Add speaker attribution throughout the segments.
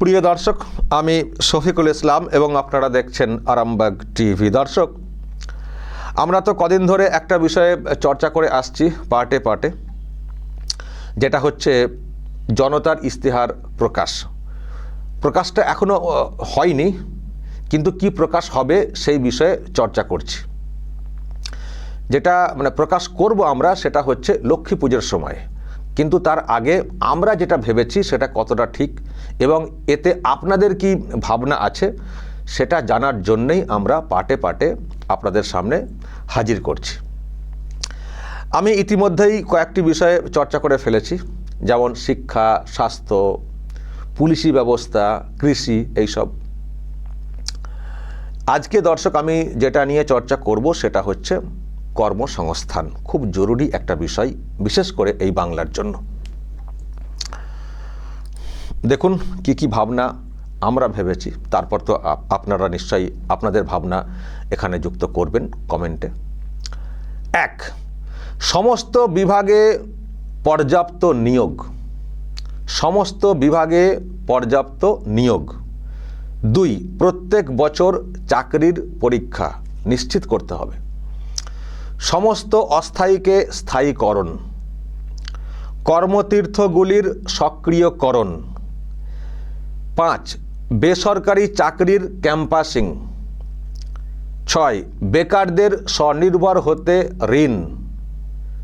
Speaker 1: প্রিয় দর্শক, আমি শফিকুল ইসলাম এবং আপনারা দেখছেন আরামবাগ টিভি। দর্শক, আমরা তো কদিন ধরে একটা বিষয়ে চর্চা করে আসছি, পার্টে পার্টে, যেটা হচ্ছে জনতার ইস্তেহার প্রকাশ। প্রকাশটা এখনও হয়নি, কিন্তু কি প্রকাশ হবে সেই বিষয়ে চর্চা করছি। যেটা মানে প্রকাশ করব আমরা সেটা হচ্ছে লক্ষ্মী পুজোর সময়। কিন্তু তার আগে আমরা যেটা ভেবেছি সেটা কতটা ঠিক এবং এতে আপনাদের কি ভাবনা আছে সেটা জানার জন্যই আমরা পাটে পাটে আপনাদের সামনে হাজির করছি। আমি ইতিমধ্যেই কয়েকটি বিষয়ে চর্চা করে ফেলেছি, যেমন শিক্ষা, স্বাস্থ্য, পুলিশি ব্যবস্থা, কৃষি এইসব। আজকে দর্শক, আমি যেটা নিয়ে চর্চা করব সেটা হচ্ছে কর্মসংস্থান। খুব জরুরি একটা বিষয়, বিশেষ করে এই বাংলার জন্য। দেখুন কি কি ভাবনা আমরা ভেবেছি, তারপর তো আপনারা নিশ্চয়ই আপনাদের ভাবনা এখানে যুক্ত করবেন কমেন্টে। এক, সমস্ত বিভাগে পর্যাপ্ত নিয়োগ। সমস্ত বিভাগে পর্যাপ্ত নিয়োগ। দুই, প্রত্যেক বছর চাকরির পরীক্ষা নিশ্চিত করতে হবে। সমস্ত অস্থায়ীকে স্থায়ীকরণ। কর্মতীর্থগুলির সক্রিয়করণ। পাঁচ, বেসরকারি চাকরির ক্যাম্পাসিং। ছয়, বেকারদের স্বনির্ভর হতে ঋণ।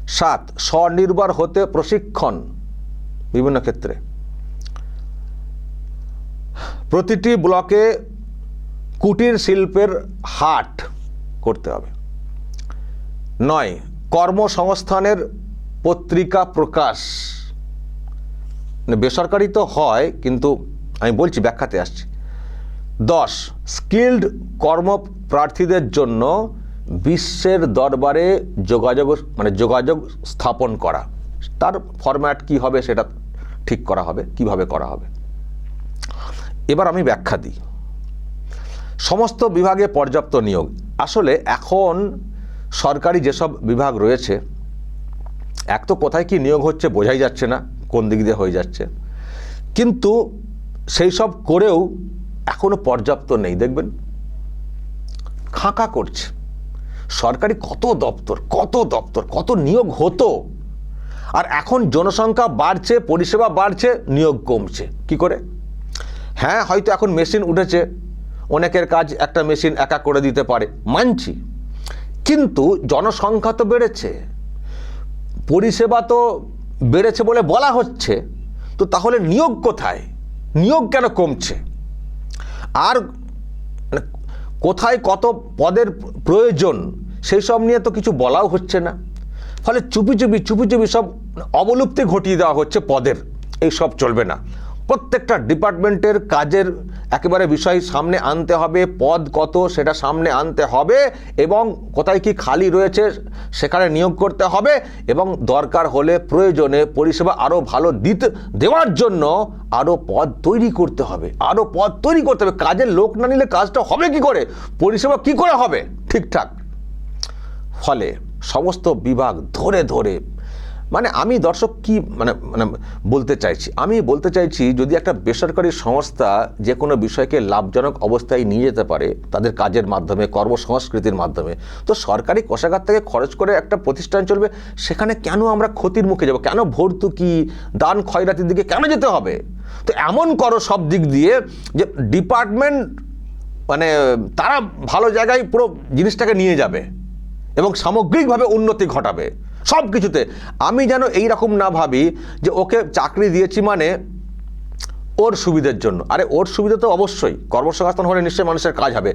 Speaker 1: সাত, স্বনির্ভর হতে প্রশিক্ষণ। বিভিন্ন ক্ষেত্রে। প্রতিটি ব্লকে কুটির শিল্পের হাট করতে হবে। নয়, কর্মসংস্থানের পত্রিকা প্রকাশ। মানে বেসরকারি তো হয়, কিন্তু আমি বলছি, ব্যাখ্যাতে আসছি। দশ স্কিল্ড কর্মপ্রার্থীদের জন্য বিশ্বের দরবারে যোগাযোগ মানে যোগাযোগ স্থাপন করা। তার ফরম্যাট কি হবে সেটা ঠিক করা হবে, কীভাবে করা হবে? এবার আমি ব্যাখ্যা দিই। সমস্ত বিভাগে পর্যাপ্ত নিয়োগ। আসলে এখন সরকারি যেসব বিভাগ রয়েছে, এক তো কোথায় কি নিয়োগ হচ্ছে বোঝাই যাচ্ছে না, কোন দিক দিয়ে হয়ে যাচ্ছে। কিন্তু সেই সব করেও এখনও পর্যাপ্ত নেই, দেখবেন? খাঁকা করছে। সরকারি কত দপ্তর কত দপ্তর, কত নিয়োগ হতো? আর এখন জনসংখ্যা বাড়ছে, পরিষেবা বাড়ছে, নিয়োগ কমছে। কি করে? হ্যাঁ হয়তো এখন মেশিন উঠেছে। অনেকের কাজ একটা মেশিন একা করে দিতে পারে, মানছি। কিন্তু জনসংখ্যা তো বেড়েছে। পরিষেবা তো বেড়েছে বলে বলা হচ্ছে। তো তাহলে নিয়োগ কোথায়? নিয়োগ কেন কমছে? আর মানে কোথায় কত পদের প্রয়োজন, সেই সব নিয়ে তো কিছু বলাও হচ্ছে না। ফলে চুপি চুপি চুপি চুপি সব অবলুপ্তি ঘটিয়ে দেওয়া হচ্ছে পদের। এই সব চলবে না। প্রত্যেকটা ডিপার্টমেন্টের কাজের একেবারে বিষয় সামনে আনতে হবে, পদ কত সেটা সামনে আনতে হবে এবং কোথায় কি খালি রয়েছে সেখানে নিয়োগ করতে হবে এবং দরকার হলে প্রয়োজনে পরিষেবা আরও ভালো দিতে, দেওয়ার জন্য আরও পদ তৈরি করতে হবে আরও পদ তৈরি করতে হবে। কাজের লোক না নিলে কাজটা হবে কি করে? পরিষেবা কি করে হবে? ঠিকঠাক। ফলে সমস্ত বিভাগ ধরে ধরে মানে আমি দর্শক কি মানে মানে বলতে চাইছি, আমি বলতে চাইছি যদি একটা বেসরকারি সংস্থা যে কোনো বিষয়কে লাভজনক অবস্থায় নিয়ে যেতে পারে, তাদের কাজের মাধ্যমে, কর্মসংস্কৃতির মাধ্যমে, তো সরকারি কোষাগার থেকে খরচ করে একটা প্রতিষ্ঠান চলবে, সেখানে কেন আমরা ক্ষতির মুখে যাব? কেন ভর্তুকি, দান খয়রাতির দিকে কেন যেতে হবে? তো এমন করো সব দিক দিয়ে যে ডিপার্টমেন্ট মানে তারা ভালো জায়গায় পুরো জিনিসটাকে নিয়ে যাবে এবং সামগ্রিকভাবে উন্নতি ঘটাবে। সব কিছুতে আমি যেন এই রকম না ভাবি যে ওকে চাকরি দিয়েছি মানে ওর সুবিধের জন্য। আরে ওর সুবিধা তো অবশ্যই, কর্মসংস্থান হলে নিশ্চয়ই মানুষের কাজ হবে।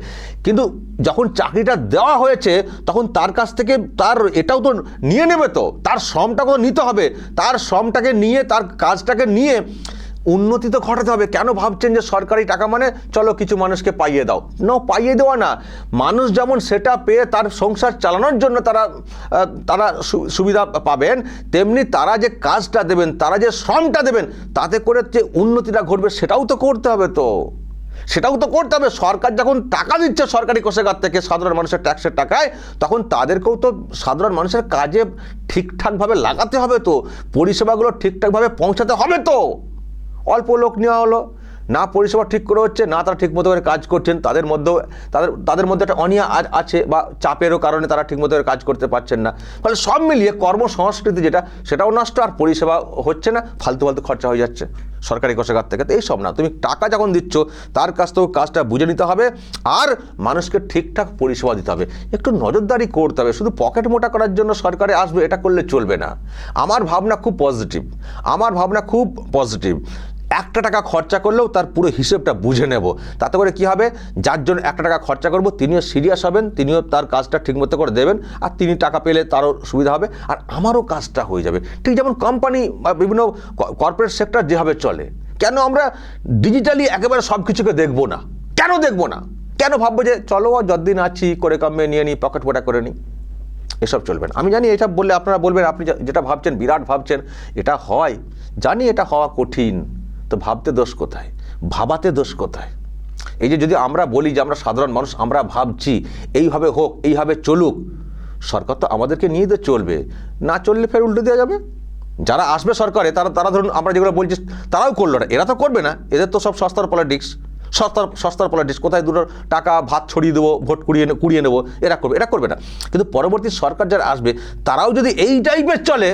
Speaker 1: কিন্তু যখন চাকরিটা দেওয়া হয়েছে, তখন তার কাছ থেকে তার এটাও তো নিয়ে নেবে তো, তার শ্রমটাকেও নিতে হবে। তার শ্রমটাকে নিয়ে, তার কাজটাকে নিয়ে উন্নতি তো ঘটাতে হবে। কেন ভাবছেন যে সরকারি টাকা মানে চলো কিছু মানুষকে পাইয়ে দাও? না, পাইয়ে দেওয়া না। মানুষ যেমন সেটা পেয়ে তার সংসার চালানোর জন্য তারা তারা সুবিধা পাবেন, তেমনি তারা যে কাজটা দেবেন, তারা যে শ্রমটা দেবেন, তাতে করে যে উন্নতিটা ঘটবে সেটাও তো করতে হবে তো। সেটাও তো করতে হবে। সরকার যখন টাকা দিচ্ছে সরকারি কোষাগার থেকে সাধারণ মানুষের ট্যাক্সের টাকায়, তখন তাদেরকেও তো সাধারণ মানুষের কাজে ঠিকঠাকভাবে লাগাতে হবে তো। পরিষেবাগুলো ঠিকঠাকভাবে পৌঁছাতে হবে তো। অল্প লোক নেওয়া হলো, না পরিষেবা ঠিক করে হচ্ছে, না তারা ঠিকমতো করে কাজ করছেন, তাদের মধ্যেও, তাদের তাদের মধ্যে একটা অনিয়া আ- আছে বা চাপেরও কারণে তারা ঠিকমতো করে কাজ করতে পারছেন না। ফলে সব মিলিয়ে কর্মসংস্কৃতি যেটা, সেটাও নষ্ট, আর পরিষেবা হচ্ছে না, ফালতু ফালতু খরচা হয়ে যাচ্ছে সরকারি কোষাগার থেকে। তো এইসব না, তুমি টাকা যখন দিচ্ছ, তার কাছ থেকেও কাজটা বুঝে নিতে হবে, আর মানুষকে ঠিকঠাক পরিষেবা দিতে হবে। একটু নজরদারি করতে হবে, শুধু পকেট মোটা করার জন্য সরকারে আসবে, এটা করলে চলবে না। আমার ভাবনা খুব পজিটিভ আমার ভাবনা খুব পজিটিভ একটা টাকা খরচা করলেও তার পুরো হিসেবটা বুঝে নেব। তাতে করে কি হবে? যার জন্য একটা টাকা খরচা করব, তিনিও সিরিয়াস হবেন, তিনিও তার কাজটা ঠিকমতো করে দেবেন, আর তিনি টাকা পেলে তারও সুবিধা হবে, আর আমারও কাজটা হয়ে যাবে। ঠিক যেমন কোম্পানি বা বিভিন্ন কর্পোরেট সেক্টর যেভাবে চলে, কেন আমরা ডিজিটালি একেবারে সব কিছুকে দেখব না? কেন দেখব না? কেন ভাববো যে, চলো যতদিন আছি, করে কামে নিয়ে নিই পকেট ফোটা করে নিই? এসব চলবে না। আমি জানি এটা বললে আপনারা বলবেন, আপনি যেটা ভাবছেন, বিরাট ভাবছেন, এটা হয়। জানি এটা হওয়া কঠিন। তো ভাবতে দোষ কোথায়? ভাবাতে দোষ কোথায়? এই যে যদি আমরা বলি যে আমরা সাধারণ মানুষ, আমরা ভাবছি, এইভাবে হোক, এইভাবে চলুক, সরকার তো আমাদেরকে নিয়ে তো চলবে। না চললে ফের উল্টে দেওয়া যাবে? যারা আসবে সরকারে, তারা তারা ধরুন আমরা যেগুলো বলছি, তারাও করল না। এরা তো করবে না। এদের তো সব সস্তার পলিটিক্স সস্তার সস্তার পলিটিক্স কোথায় দুটো টাকা ভাত ছড়িয়ে দেবো, ভোট কুড়িয়ে কুড়িয়ে নেব, এরা করবে এটা করবে না। কিন্তু পরবর্তী সরকার যারা আসবে, তারাও যদি এই টাইপের চলে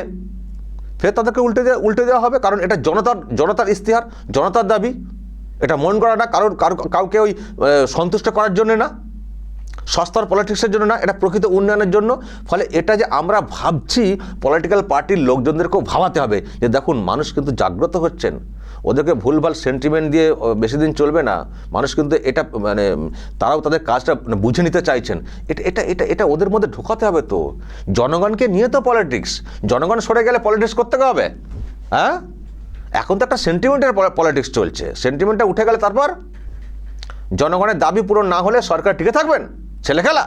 Speaker 1: ফের তাদেরকে উল্টে দেওয়া উল্টে দেওয়া হবে, কারণ এটা জনতার জনতার ইস্তিহার জনতার দাবি। এটা মন করা না কারোর কারও কাউকে ওই সন্তুষ্ট করার জন্য না, সস্তার পলিটিক্সের জন্য না, এটা প্রকৃত উন্নয়নের জন্য। ফলে এটা যে আমরা ভাবছি, পলিটিক্যাল পার্টির লোকজনদেরকেও ভাবাতে হবে যে দেখুন, মানুষ কিন্তু জাগ্রত হচ্ছেন। ওদেরকে ভুলভাল সেন্টিমেন্ট দিয়ে বেশি দিন চলবে না। মানুষ কিন্তু এটা মানে তারাও তাদের কাজটা মানে বুঝে নিতে চাইছেন। এটা এটা এটা এটা ওদের মধ্যে ঢোকাতে হবে তো। জনগণকে নিয়ে তো পলিটিক্স জনগণ সরে গেলে পলিটিক্স করতে হবে। হ্যাঁ? এখন তো একটা সেন্টিমেন্টের পলিটিক্স চলছে। সেন্টিমেন্টটা উঠে গেলে তারপর জনগণের দাবি পূরণ না হলে সরকার টিকে থাকবেন? ছেলে খেলা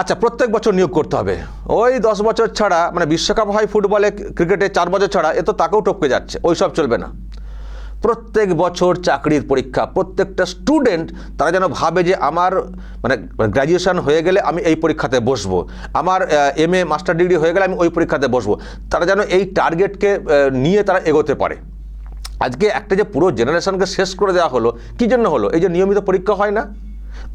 Speaker 1: আচ্ছা প্রত্যেক বছর নিয়োগ করতে হবে। ওই দশ বছর ছাড়া মানে বিশ্বকাপ হয় ফুটবলে, ক্রিকেটে চার বছর ছাড়া, এ তো তাকেও টপকে যাচ্ছে ওই সব চলবে না। প্রত্যেক বছর চাকরির পরীক্ষা, প্রত্যেকটা স্টুডেন্ট, তারা যেন ভাবে যে আমার মানে গ্র্যাজুয়েশন হয়ে গেলে আমি এই পরীক্ষাতে বসবো, আমার এম এ মাস্টার ডিগ্রি হয়ে গেলে আমি ওই পরীক্ষাতে বসবো, তারা যেন এই টার্গেটকে নিয়ে তারা এগোতে পারে। আজকে একটা যে পুরো জেনারেশনকে শেষ করে দেওয়া হলো, কী জন্য হলো? এই যে নিয়মিত পরীক্ষা হয় না?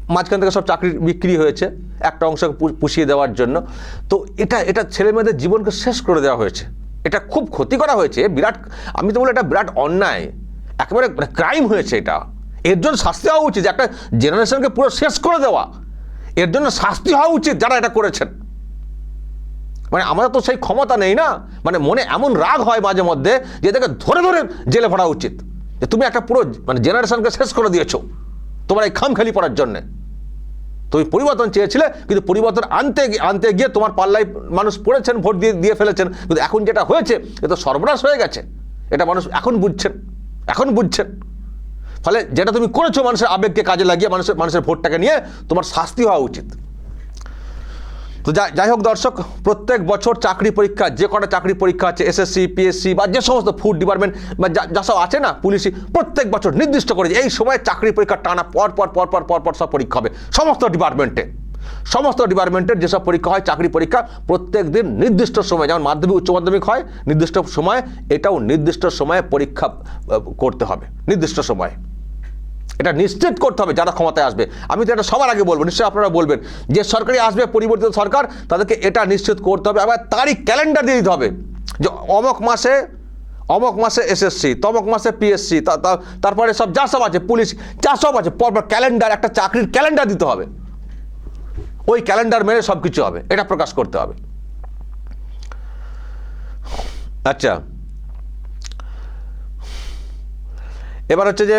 Speaker 1: মাঝখান থেকে সব চাকরি বিক্রি হয়েছে, একটা অংশকে পু- পুষিয়ে দেওয়ার জন্য। তো এটা এটা ছেলে মেয়েদের জীবনকে শেষ করে দেওয়া হয়েছে। এটা খুব ক্ষতি করা হয়েছে। বিরাট, আমি তো বলি এটা বিরাট অন্যায়। একেবারে ক্রাইম হয়েছে এটা। এর জন্য শাস্তি হওয়া উচিত একটা জেনারেশনকে পুরো শেষ করে দেওয়া। এর জন্য শাস্তি হওয়া উচিত যারা এটা করেছেন। মানে আমাদের তো সেই ক্ষমতা নেই না? মানে মনে এমন রাগ হয় মাঝে মধ্যে যে এদেরকে ধরে ধরে জেলে ভরা উচিত। যে তুমি একটা পুরো মানে জেনারেশনকে শেষ করে দিয়েছ। তোমার এই খামখালি পড়ার জন্যে। তুমি পরিবর্তন চেয়েছিলে, কিন্তু পরিবর্তন আনতে আনতে গিয়ে তোমার পাল্লায় মানুষ পড়েছেন, ভোট দিয়ে দিয়ে ফেলেছেন। কিন্তু এখন যেটা হয়েছে, এ তো সর্বনাশ হয়ে গেছে। এটা মানুষ এখন বুঝছেন এখন বুঝছেন। ফলে যেটা তুমি করেছ, মানুষের আবেগকে কাজে লাগিয়ে মানুষের মানুষের ভোটটাকে নিয়ে তোমার শাস্তি হওয়া উচিত। তো যাই হোক দর্শক, প্রত্যেক বছর চাকরি পরীক্ষা, যে কটা চাকরি পরীক্ষা আছে এসএসসি পিএসসি বা যে সমস্ত ফুড ডিপার্টমেন্ট বা যা সব আছে না পুলিশি প্রত্যেক বছর নির্দিষ্ট করে এই সময় চাকরি পরীক্ষা টানা পর পর পর পর পর পর সব পরীক্ষা হবে। সমস্ত ডিপার্টমেন্টে সমস্ত ডিপার্টমেন্টের যেসব পরীক্ষা হয়, চাকরি পরীক্ষা, প্রত্যেক দিন নির্দিষ্ট সময়, যেমন মাধ্যমিক, উচ্চ মাধ্যমিক হয়, নির্দিষ্ট সময় এটাও নির্দিষ্ট সময়ে পরীক্ষা করতে হবে। নির্দিষ্ট সময়ে। এটা নিশ্চিত করতে হবে যারা ক্ষমতায় আসবে। আমি তো এটা সবার আগে বলব, নিশ্চয়ই আপনারা বলবেন যে সরকারি আসবে পরিবর্তিত সরকার, তাদেরকে এটা নিশ্চিত করতে হবে আবার তারই ক্যালেন্ডার দিয়ে দিতে হবে যে অমক মাসে অমক মাসে এসএসসি, তমক মাসে পিএসসি তারপরে সব যা সব আছে, পুলিশ যা সব আছে, পরপর ক্যালেন্ডার, একটা চাকরির ক্যালেন্ডার দিতে হবে। ওই ক্যালেন্ডার মেনে সব কিছু হবে, এটা প্রকাশ করতে হবে। আচ্ছা। এবার হচ্ছে যে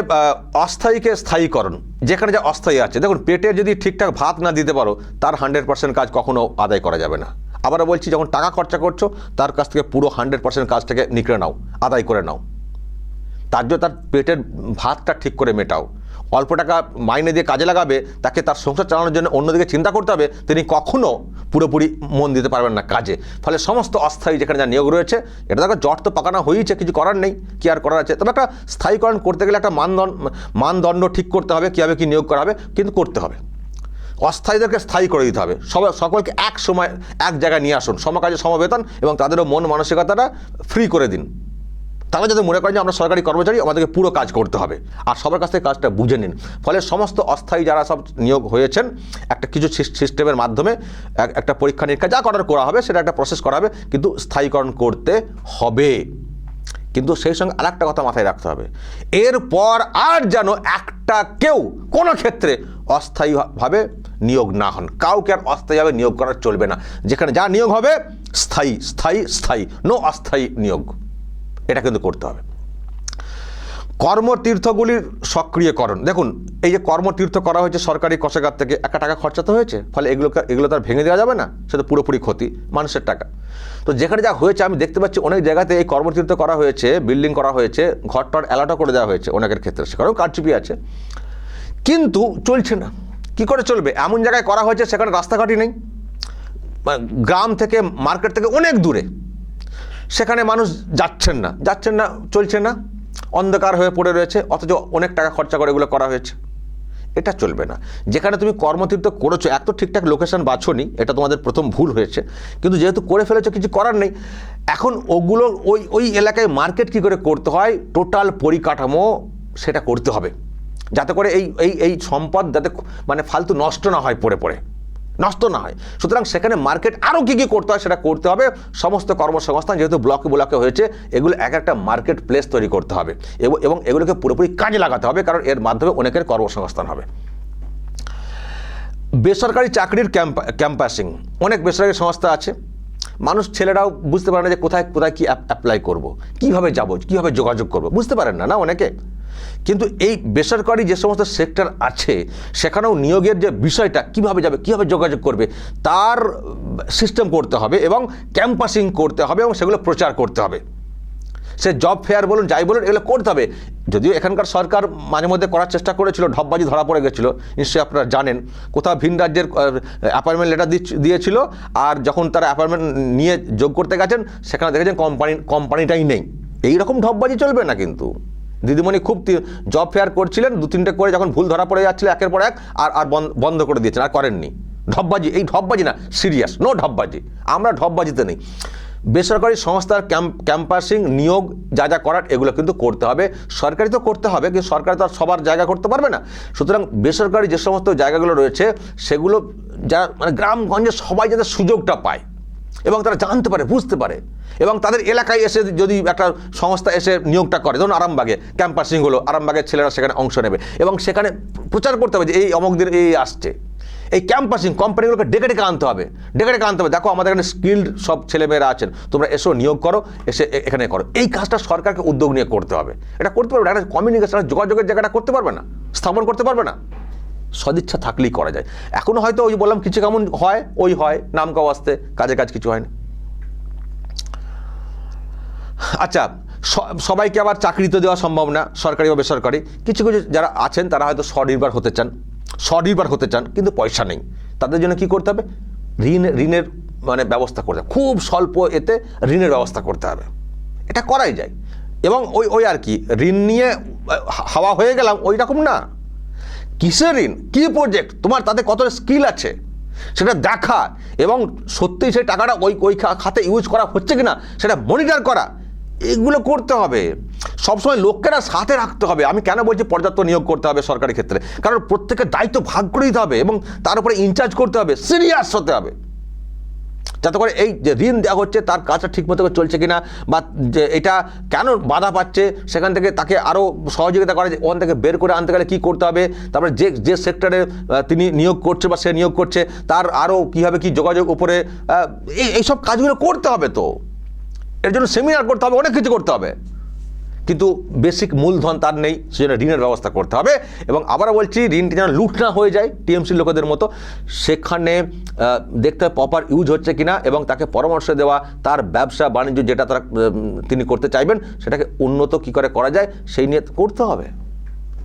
Speaker 1: অস্থায়ীকে স্থায়ীকরণ, যেখানে যা অস্থায়ী আছে। দেখুন, পেটে যদি ঠিকঠাক ভাত না দিতে পারো, তার হান্ড্রেড পার্সেন্ট কাজ কখনো আদায় করা যাবে না। আবারও বলছি, যখন টাকা খরচা করছ, তার কাছ থেকে পুরো হান্ড্রেড পার্সেন্ট কাজটাকে নিকড়ে নাও, আদায় করে নাও। তার জন্য তার পেটের ভাতটা ঠিক করে মেটাও। অল্প টাকা মাইনে দিয়ে কাজে লাগাবে, তাকে তার সংসার চালানোর জন্য অন্যদিকে চিন্তা করতে হবে, তিনি কখনো পুরোপুরি মন দিতে পারবেন না কাজে। ফলে সমস্ত অস্থায়ী যেখানে যা নিয়োগ রয়েছে, এটা দেখো জট তো পাকানো হয়েছে কিছু করার নেই, কি আর করার আছে? তবে একটা স্থায়ীকরণ করতে গেলে একটা মানদণ্ড মানদণ্ড ঠিক করতে হবে, কীভাবে কী নিয়োগ করা হবে, কিন্তু করতে হবে। অস্থায়ীদেরকে স্থায়ী করে দিতে হবে। সবাই, সকলকে এক সময়, এক জায়গায় নিয়ে আসুন। সমকাজে সমবেতন এবং তাদেরও মন মানসিকতাটা ফ্রি করে দিন। তারা যাতে মনে করেন যে আমরা সরকারি কর্মচারী, আমাদেরকে পুরো কাজ করতে হবে। আর সবার কাছ থেকে কাজটা বুঝে নিন। ফলে সমস্ত অস্থায়ী যারা সব নিয়োগ হয়েছেন, একটা কিছু সিস- সিস্টেমের মাধ্যমে এক- একটা পরীক্ষা নিরীক্ষা যা করার করা হবে, সেটা একটা প্রসেস করা হবে, কিন্তু স্থায়ীকরণ করতে হবে। কিন্তু সেই সঙ্গে আর একটা কথা মাথায় রাখতে হবে। এরপর আর যেন একটা কেউ কোনো ক্ষেত্রে অস্থায়ীভাবে নিয়োগ না হন। কাউকে আর অস্থায়ীভাবে নিয়োগ করা চলবে না। যেখানে যা নিয়োগ হবে, স্থায়ী স্থায়ী স্থায়ী নো অস্থায়ী নিয়োগ। এটা কিন্তু করতে হবে। কর্মতীর্থগুলির সক্রিয়করণ। দেখুন, এই যে কর্মতীর্থ করা হয়েছে সরকারি কোষাগার থেকে, একটা টাকা খরচা তো হয়েছে, ফলে এগুলো এগুলো তো আর ভেঙে দেওয়া যাবে না, সে তো পুরোপুরি ক্ষতি, মানুষের টাকা। তো যেখানে যা হয়েছে, আমি দেখতে পাচ্ছি অনেক জায়গাতে এই কর্মতীর্থ করা হয়েছে, বিল্ডিং করা হয়েছে, ঘরটর অ্যালাটও করে দেওয়া হয়েছে অনেকের ক্ষেত্রে, সেখানেও কারচুপি আছে। কিন্তু চলছে না। কি করে চলবে? এমন জায়গায় করা হয়েছে, সেখানে রাস্তাঘাটই নেই। মানে গ্রাম থেকে মার্কেট থেকে অনেক দূরে। সেখানে মানুষ যাচ্ছেন না যাচ্ছেন না, চলছে না, অন্ধকার হয়ে পড়ে রয়েছে, অথচ অনেক টাকা খরচা করে এগুলো করা হয়েছে। এটা চলবে না। যেখানে তুমি কর্মতীর্থ করেছ এক তো ঠিকঠাক লোকেশন বাছোনি, এটা তোমাদের প্রথম ভুল হয়েছে। কিন্তু যেহেতু করে ফেলেছো, কিছু করার নেই, এখন ওগুলো ওই ওই এলাকায় মার্কেট কী করে করতে হয় টোটাল পরিকাঠামো সেটা করতে হবে। যাতে করে এই এই এই সম্পদ যাতে মানে ফালতু নষ্ট না হয় পড়ে পড়ে। নষ্ট না হয়। সুতরাং সেখানে মার্কেট আরও কী কী করতে হয় সেটা করতে হবে। সমস্ত কর্মসংস্থান যেহেতু ব্লকে ব্লকে হয়েছে, এগুলো এক একটা মার্কেট প্লেস তৈরি করতে হবে এবং- এগুলোকে পুরোপুরি কাজে লাগাতে হবে, কারণ এর মাধ্যমে অনেকের কর্মসংস্থান হবে। বেসরকারি চাকরির ক্যাম্প ক্যাম্পাসিং। অনেক বেসরকারি সংস্থা আছে। মানুষ, ছেলেরাও বুঝতে পারে না যে কোথায় কোথায় কী অ্যাপ্লাই করব, কীভাবে যাব, কীভাবে যোগাযোগ করব, বুঝতে পারেন না না অনেকে? কিন্তু এই বেসরকারি যে সমস্ত সেক্টর আছে, সেখানেও নিয়োগের যে বিষয়টা কীভাবে যাবে, কীভাবে যোগাযোগ করবে, তার সিস্টেম করতে হবে এবং ক্যাম্পাসিং করতে হবে এবং সেগুলো প্রচার করতে হবে। সে জব ফেয়ার বলুন, যাই বলুন, এগুলো করতে হবে। যদিও এখানকার সরকার মাঝে মধ্যে করার চেষ্টা করেছিল, ঢপবাজি ধরা পড়ে গেছিল, নিশ্চয়ই আপনারা জানেন। কোথাও ভিন রাজ্যের অ্যাপয়েন্টমেন্ট লেটার দিয়েছিল, আর যখন তারা অ্যাপয়েন্টমেন্ট নিয়ে যোগ করতে গেছেন, সেখানে দেখেছেন কোম্পানি কোম্পানিটাই নেই। এই রকম ঢপবাজি চলবে না কিন্তু। দিদিমণি খুব জব ফেয়ার করছিলেন, দু তিনটে করে যখন ভুল ধরা পড়ে যাচ্ছিল একের পর এক, আর আর বন- বন্ধ করে দিয়েছেন, আর করেননি। ঢপবাজি এই ঢপবাজি না সিরিয়াস নো ঢপবাজি আমরা ঢপবাজিতে নেই। বেসরকারি সংস্থার ক্যাম্প, ক্যাম্পাসিং নিয়োগ যা যা করার, এগুলো কিন্তু করতে হবে। সরকারি তো করতে হবে, কিন্তু সরকার তো আর সবার জায়গা করতে পারবে না। সুতরাং বেসরকারি যে সমস্ত জায়গাগুলো রয়েছে, সেগুলো যারা মানে গ্রামগঞ্জে সবাই যাতে সুযোগটা পায়। এবং তারা জানতে পারে, বুঝতে পারে। এবং তাদের এলাকায় এসে যদি একটা সংস্থা এসে নিয়োগটা করে, ধরুন আরামবাগে, ক্যাম্পাসিং হলো, আরামবাগের ছেলেরা সেখানে অংশ নেবে। এবং সেখানে প্রচার করতে হবে যে এই অমুক দিন এই আসছে। এই ক্যাম্পাসিং কোম্পানিগুলোকে ডেকে ডেকে আনতে হবে। ডেকে ডেকে আনতে হবে। দেখো, আমাদের এখানে স্কিল্ড সব ছেলেমেয়েরা আছেন। তোমরা এসো, নিয়োগ করো, এসে এখানে করো। এই কাজটা সরকারকে উদ্যোগ নিয়ে করতে হবে। এটা করতে পারবে না। একটা কমিউনিকেশন যোগাযোগের জায়গাটা করতে পারবে না? স্থাপন করতে পারবে না? সদিচ্ছা থাকলেই করা যায়। এখনও হয়তো ওই বললাম, কিছু কেমন হয়, ওই হয়, নাম কাউ আসতে, কাজে কাজ কিছু হয় না আচ্ছা সবাইকে আবার চাকরি তো দেওয়া সম্ভব না, সরকারি বা বেসরকারি। কিছু কিছু যারা আছেন, তারা হয়তো স্বনির্ভর হতে চান, স্বনির্ভর হতে চান, কিন্তু পয়সা নেই। তাদের জন্য কি করতে হবে? ঋণ, ঋণের মানে ব্যবস্থা করতে হবে। খুব স্বল্প এতে ঋণের ব্যবস্থা করতে হবে। এটা করাই যায়। এবং ওই ওই আর কি, ঋণ নিয়ে হাওয়া হয়ে গেলাম, ওই রকম না। কিসের ঋণ? কী প্রজেক্ট তোমার তাতে কত স্কিল আছে? সেটা দেখা। এবং সত্যি সেই টাকাটা ওই ওই খাতে ইউজ করা হচ্ছে কিনা, সেটা মনিটর করা। এগুলো করতে হবে। সবসময় লোকেরা সাথে রাখতে হবে। আমি কেন বলছি পর্যাপ্ত নিয়োগ করতে হবে সরকারি ক্ষেত্রে? কারণ প্রত্যেকের দায়িত্ব ভাগ করে দিতে হবে এবং তার উপরে ইনচার্জ করতে হবে। সিরিয়াস হতে হবে। যাতে করে এই যে ঋণ দেওয়া হচ্ছে, তার কাজটা ঠিকমতো চলছে কিনা বা যে এটা কেন বাধা পাচ্ছে, সেখান থেকে তাকে আরও সহযোগিতা করা ওখান থেকে বের করে আনতে গেলে কী করতে হবে, তারপরে যে যে সেক্টরে তিনি নিয়োগ করছে বা সে নিয়োগ করছে, তার আরও কীভাবে কী যোগাযোগ উপরে এই, এইসব কাজগুলো করতে হবে তো। এর জন্য সেমিনার করতে হবে, অনেক কিছু করতে হবে। কিন্তু বেসিক মূলধন তার নেই, সেজন্য ঋণের ব্যবস্থা করতে হবে। এবং আবারও বলছি, ঋণটি যেন লুট না হয়ে যায় টিএমসি লোকেদের মতো, সেখানে দেখতে হবে প্রপার ইউজ হচ্ছে কিনা এবং তাকে পরামর্শ দেওয়া, তার ব্যবসা বাণিজ্য যেটা তারা তিনি করতে চাইবেন, সেটাকে উন্নত কী করে করা যায়, সেই নিয়ে করতে হবে।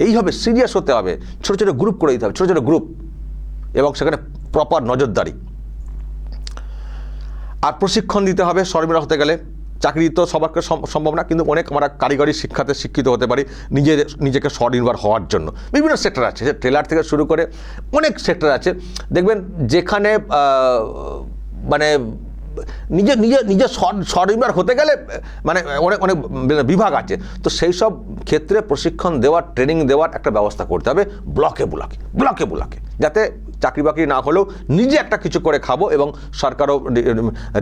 Speaker 1: এইভাবে সিরিয়াস হতে হবে, ছোটো ছোটো গ্রুপ করে দিতে হবে, ছোটো ছোটো গ্রুপ এবং সেখানে প্রপার নজরদারি। আর প্রশিক্ষণ দিতে হবে সরবরাহ হতে গেলে। চাকরি তো সবারকে সম্ভব না, কিন্তু অনেক আমরা কারিগরি শিক্ষাতে শিক্ষিত হতে পারি নিজের নিজেকে স্বনির্ভর হওয়ার জন্য। বিভিন্ন সেক্টর আছে সে ট্রেলার থেকে শুরু করে অনেক সেক্টর আছে। দেখবেন যেখানে মানে নিজে নিজে নিজে স্ব- স্বনির্ভর হতে গেলে মানে অনেক অনেক বিভাগ আছে। তো সেই সব ক্ষেত্রে প্রশিক্ষণ দেওয়ার ট্রেনিং দেওয়ার একটা ব্যবস্থা করতে হবে ব্লকে ব্লকে ব্লকে ব্লকে যাতে চাকরি বাকরি না হলেও নিজে একটা কিছু করে খাব এবং সরকারও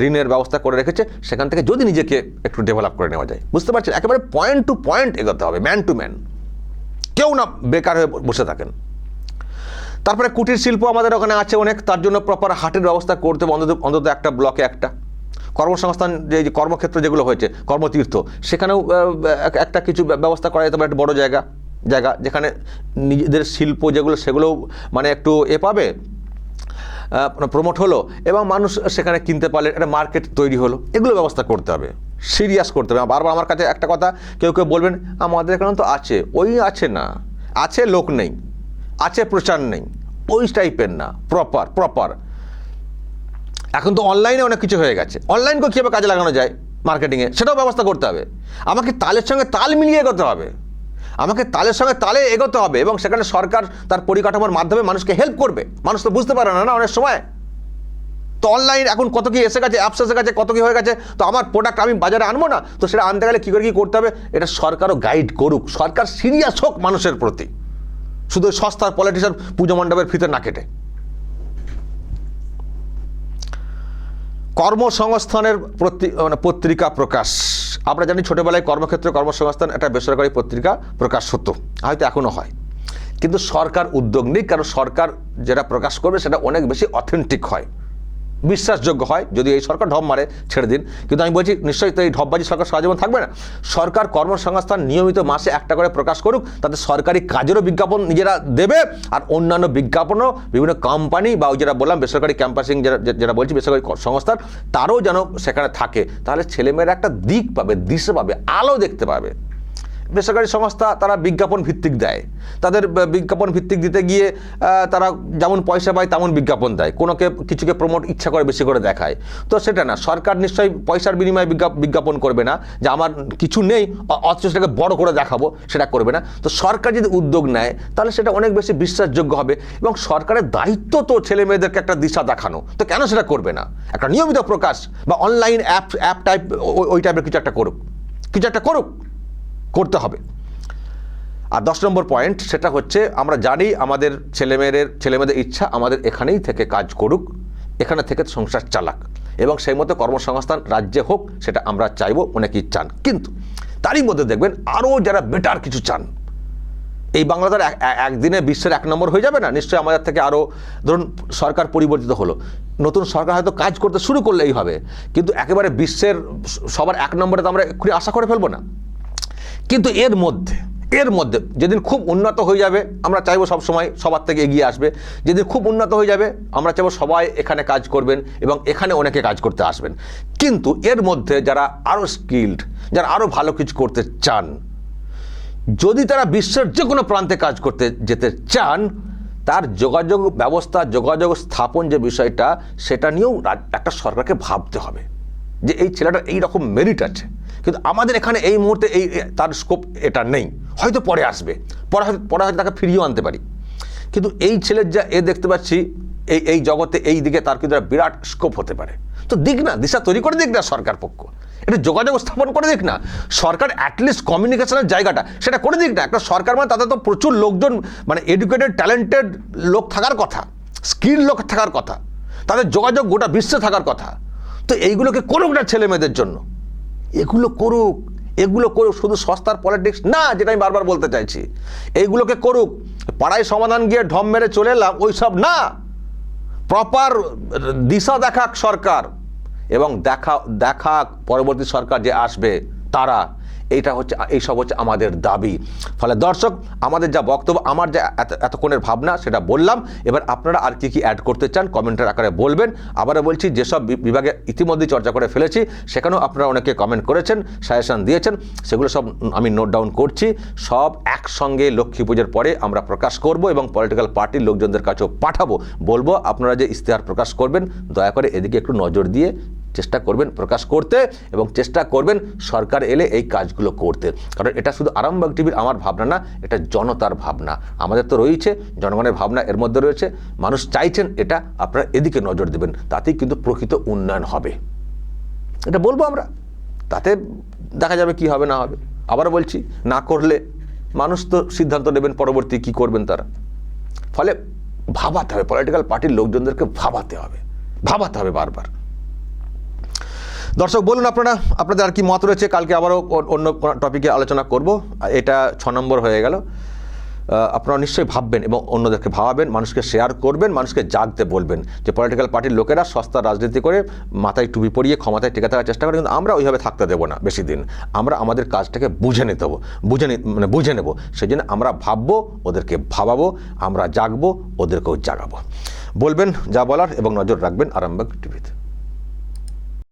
Speaker 1: ঋণের ব্যবস্থা করে রেখেছে, সেখান থেকে যদি নিজেকে একটু ডেভেলপ করে নেওয়া যায়। বুঝতে পারছেন? একেবারে পয়েন্ট টু পয়েন্ট এগোতে হবে ম্যান টু ম্যান কেউ না বেকার হয়ে বসে থাকেন। তারপরে কুটির শিল্প আমাদের ওখানে আছে অনেক, তার জন্য প্রপার হাটের ব্যবস্থা করতে হবে, অন্তত অন্তত একটা ব্লকে একটা। কর্মসংস্থান, যে যে কর্মক্ষেত্র যেগুলো হয়েছে, কর্মতীর্থ, সেখানেও একটা কিছু ব্যবস্থা করা যেতে পারে, একটা বড় জায়গা। জায়গা যেখানে নিজেদের শিল্প যেগুলো, সেগুলোও মানে একটু এ পাবে প্রমোট হলো এবং মানুষ সেখানে কিনতে পারলে একটা মার্কেট তৈরি হলো। এগুলো ব্যবস্থা করতে হবে সিরিয়াস করতে হবে। বারবার আমার কাছে একটা কথা, কেউ কেউ বলবেন, আমাদের এখানে তো আছে। ওই আছে না। আছে লোক নেই, আছে প্রচার নেই, ওই টাইপের না। প্রপার প্রপার এখন তো অনলাইনে অনেক কিছু হয়ে গেছে। অনলাইনকে কীভাবে কাজে লাগানো যায় মার্কেটিংয়ে সেটাও ব্যবস্থা করতে হবে। আমাকে তালের সঙ্গে তাল মিলিয়ে করতে হবে। আমাকে তালের সঙ্গে তালে এগোতে হবে এবং সেখানে সরকার তার পরিকাঠামোর মাধ্যমে মানুষকে হেল্প করবে। মানুষ তো বুঝতে পারে না না, অনেক সময়। তো অনলাইন এখন কত কি এসে গেছে অ্যাপস এসে গেছে, কত কি হয়ে গেছে, তো আমার প্রোডাক্ট আমি বাজারে আনব না, তো সেটা আনতে গেলে কী করে কী করতে হবে? এটা সরকারও গাইড করুক। সরকার সিরিয়াস হোক মানুষের প্রতি। শুধু সস্তার পলিটিশিয়ান পুজো মণ্ডপের ফিতে না কেটে। কর্মসংস্থানের মানে পত্রিকা প্রকাশ। আমরা জানি ছোটোবেলায় কর্মক্ষেত্রে কর্মসংস্থান একটা বেসরকারি পত্রিকা প্রকাশ হতো, হয়তো এখনও হয়। কিন্তু সরকার উদ্যোগ নেই, কারণ সরকার যেটা প্রকাশ করবে সেটা অনেক বেশি অথেন্টিক হয়। বিশ্বাসযোগ্য হয়, যদি এই সরকার ঢপ মারে, ছেড়ে দিন। কিন্তু আমি বলছি, নিশ্চয়ই তো এই ঢপবাজি সরকার সারা জীবন থাকবে না। সরকার কর্মসংস্থান নিয়মিত মাসে একটা করে প্রকাশ করুক, তাতে সরকারি কাজেরও বিজ্ঞাপন নিজেরা দেবে, আর অন্যান্য বিজ্ঞাপনও বিভিন্ন কোম্পানি বা ওই যেটা বললাম, বেসরকারি ক্যাম্পাসিং যেটা, যে- যেটা বলছি, বেসরকারি সংস্থার, তারও যেন সেখানে থাকে। তাহলে ছেলেমেয়েরা একটা দিক পাবে, দিশে পাবে, আলো দেখতে পাবে। বেসরকারি সংস্থা তারা বিজ্ঞাপন ভিত্তিক দেয়। তাদের বিজ্ঞাপন ভিত্তিক দিতে গিয়ে তারা যেমন পয়সা পায় তেমন বিজ্ঞাপন দেয়। কোনোকে, কিছুকে প্রমোট ইচ্ছা করে বেশি করে দেখায়। তো সেটা না, সরকার নিশ্চয়ই পয়সার বিনিময়ে বিজ্ঞা- বিজ্ঞাপন করবে না। যে আমার কিছু নেই অথচ সেটাকে বড় করে দেখাবো, সেটা করবে না। তো সরকার যদি উদ্যোগ নেয়, তাহলে সেটা অনেক বেশি বিশ্বাসযোগ্য হবে এবং সরকারের দায়িত্ব তো ছেলে মেয়েদেরকে একটা দিশা দেখানো। তো কেন সেটা করবে না? একটা নিয়মিত প্রকাশ বা অনলাইন অ্যাপ অ্যাপ টাইপ ওই টাইপের কিছু একটা করুক। কিছু একটা করুক। করতে হবে। আর দশ নম্বর পয়েন্ট সেটা হচ্ছে, আমরা জানি আমাদের ছেলেমেয়েদের ছেলেমেয়েদের ইচ্ছা আমাদের এখানেই থেকে কাজ করুক, এখানে থেকে সংসার চালাক এবং সেই মতো কর্মসংস্থান রাজ্যে হোক, সেটা আমরা চাইব, অনেকেই চান। কিন্তু তারই মধ্যে দেখবেন আরও যারা বেটার কিছু চান, এই বাংলাদেশ এক- এক- একদিনে বিশ্বের এক নম্বর হয়ে যাবে না? নিশ্চয়ই আমাদের থেকে আরও, ধরুন সরকার পরিবর্তিত হলো, নতুন সরকার হয়তো কাজ করতে শুরু করলেই হবে, কিন্তু একেবারে বিশ্বের সবার এক নম্বরে তো আমরা এক্ষুনি আশা করে ফেলব না। কিন্তু এর মধ্যে এর মধ্যে যেদিন খুব উন্নত হয়ে যাবে, আমরা চাইব সব সময় সবার থেকে এগিয়ে আসবে। যেদিন খুব উন্নত হয়ে যাবে, আমরা চাইব সবাই এখানে কাজ করবেন এবং এখানে অনেকে কাজ করতে আসবেন। কিন্তু এর মধ্যে যারা আরও স্কিল্ড যারা আরও ভালো কিছু করতে চান, যদি তারা বিশ্বের যে কোনো প্রান্তে কাজ করতে যেতে চান, তার যোগাযোগ ব্যবস্থা, যোগাযোগ স্থাপন যে বিষয়টা, সেটা নিয়েও একটা সরকারকে ভাবতে হবে। যে এই ছেলেটার এই রকম মেরিট আছে। কিন্তু আমাদের এখানে এই মুহূর্তে এই তার স্কোপ এটা নেই। হয়তো পরে আসবে। পরে পরে হয়তো তাকে ফিরিয়েও আনতে পারি। কিন্তু এই ছেলের যা, এ দেখতে পাচ্ছি, এই এই জগতে এই দিকে তার কিন্তু একটা বিরাট স্কোপ হতে পারে। তো দিক না, দিশা তৈরি করে দিক না সরকার পক্ষ। এটা যোগাযোগ স্থাপন করে দিক না। সরকার অ্যাটলিস্ট কমিউনিকেশনের জায়গাটা, সেটা করে দিক না। একটা সরকার মানে তাতে তো প্রচুর লোকজন মানে এডুকেটেড ট্যালেন্টেড লোক থাকার কথা স্কিল লোক থাকার কথা, তাদের যোগাযোগ গোটা বিশ্বে থাকার কথা। তো এইগুলোকে করুক না ছেলে মেয়েদের জন্য। এগুলো করুক এগুলো করুক, শুধু সস্তার পলিটিক্স না, যেটা আমি বারবার বলতে চাইছি। এইগুলোকে করুক, পাড়ায় সমাধান গিয়ে ঢম মেরে চলে এলাম ওই সব না। প্রপার দিশা দেখাক সরকার, এবং দেখা, দেখাক পরবর্তী সরকার যে আসবে, তারা। এইটা হচ্ছে, এইসব হচ্ছে আমাদের দাবি। ফলে দর্শক, আমাদের যা বক্তব্য, আমার যা এত- এতক্ষণের ভাবনা, সেটা বললাম। এবার আপনারা আর কি কি অ্যাড করতে চান, কমেন্টের আকারে বলবেন। আবারও বলছি, যেসব বিভাগে ইতিমধ্যেই চর্চা করে ফেলেছি, সেখানেও আপনারা অনেকে কমেন্ট করেছেন সাজেশান দিয়েছেন, সেগুলো সব আমি নোট ডাউন করছি। সব একসঙ্গে লক্ষ্মী পুজোর পরে আমরা প্রকাশ করব এবং পলিটিক্যাল পার্টির লোকজনদের কাছেও পাঠাবো। বলব, আপনারা যে ইশতেহার প্রকাশ করবেন, দয়া করে এদিকে একটু নজর দিয়ে চেষ্টা করবেন প্রকাশ করতে এবং চেষ্টা করবেন সরকার এলে এই কাজগুলো করতে। কারণ এটা শুধু আরামবাগ টিভির আমার ভাবনা না, এটা জনতার ভাবনা। আমাদের তো রয়েছে, জনগণের ভাবনা এর মধ্যে রয়েছে। মানুষ চাইছেন এটা, আপনারা এদিকে নজর দেবেন, তাতেই কিন্তু প্রকৃত উন্নয়ন হবে। এটা বলব আমরা, তাতে দেখা যাবে কি হবে না হবে। আবার বলছি, না করলে মানুষ তো সিদ্ধান্ত নেবেন পরবর্তী কি করবেন তারা। ফলে ভাবাতে হবে পলিটিক্যাল পার্টির লোকজনদেরকে ভাবাতে হবে। ভাবাতে হবে বারবার। দর্শক, বলুন আপনারা, আপনাদের আর কি মত রয়েছে? কালকে আবারও অন্য টপিকে আলোচনা করব। এটা ছ নম্বর হয়ে গেল। আপনারা নিশ্চয়ই ভাববেন এবং অন্যদেরকে ভাবাবেন, মানুষকে শেয়ার করবেন, মানুষকে জাগতে বলবেন যে পলিটিক্যাল পার্টির লোকেরা সস্তা রাজনীতি করে মাথায় টুপি পরিয়ে ক্ষমতায় টিকে থাকার চেষ্টা করে, কিন্তু আমরা ওইভাবে থাকতে দেবো না বেশি দিন। আমরা আমাদের কাজটাকে বুঝে নিতে বুঝে মানে বুঝে নেব। সেই জন্য আমরা ভাববো, ওদেরকে ভাবাবো, আমরা জাগবো, ওদেরকেও জাগাবো। বলবেন যা বলার এবং নজর রাখবেন আরামবাগ টিভিতে।